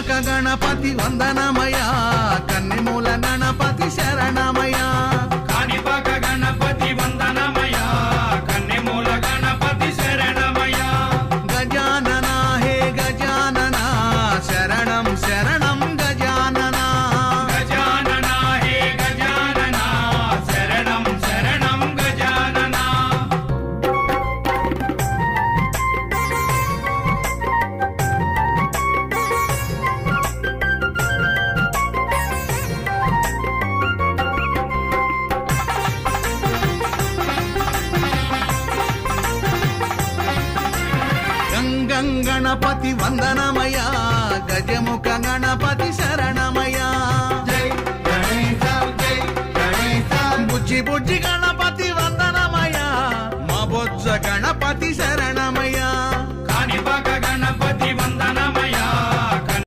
కాణిపాక గణపతి వందనమయ కన్నెమూల గణపతి శరణమయా లింగం గణపతి వందనమయా గజముఖ గణపతి శరణమయా బుజ్జి బుజ్జి గణపతి వందనమయా మబొజ్జ గణపతి శరణమయ